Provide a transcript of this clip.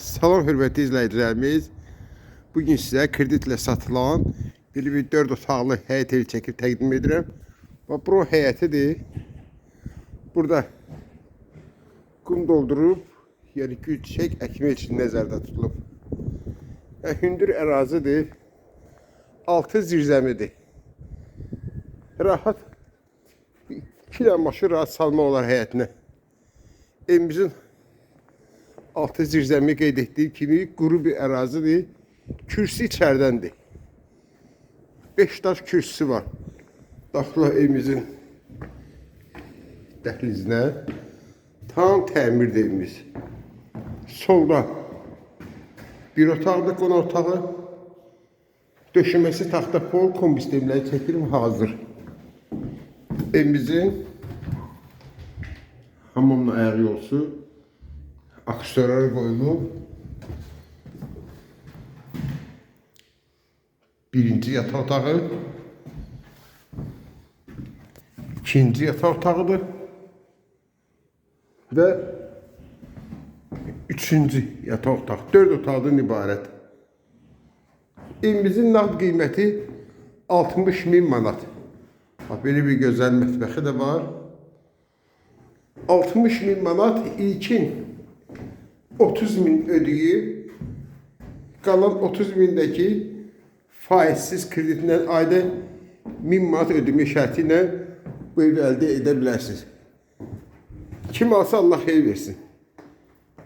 Salam hörmətli izləyicilərimiz. Bu gün sizə kreditlə satılan bir bir 4 otaqlı həyət evi çəkib təqdim edirəm. Bax bu həyətidir. Burada qum doldurub, yəni gül çiçək əkmək üçün nəzərdə tutulub. Yəni, hündür ərazidir. Altı zirzəmidir. Rahat 2 dənə maşın rahat salmaq olar həyətinə. Evimizin altı zirzəmi qeyd etdiyim kimi quru bir ərazidir. Kürsü içəridəndir. 5 daş kürsüsü var. Daxila evimizin dəhlizinə. Tam təmirdir evimiz. Solda bir otaqlı qonaq otağı. Döşəməsi taxta pol kombi sistemləri çəkirim hazır. Evimizin hamamla ayaq yolsu aksesuarlar koyulub. Birinci yataq otağı. ikinci yataq otağıdır. Və üçüncü yataq otaq. Dörd otaqdan ibarət. Evimizin nağd qiyməti 60 min manat. Bax, belə bir gözəl mətbəxi də var. 60 min manat ilkin 30 min ödəyib, qalan 30 mindəki faizsiz kreditindən ayda 1000 manat ödəmə şərti ilə bu evi əldə edə bilərsiniz. Kim alsa Allah xeyir versin.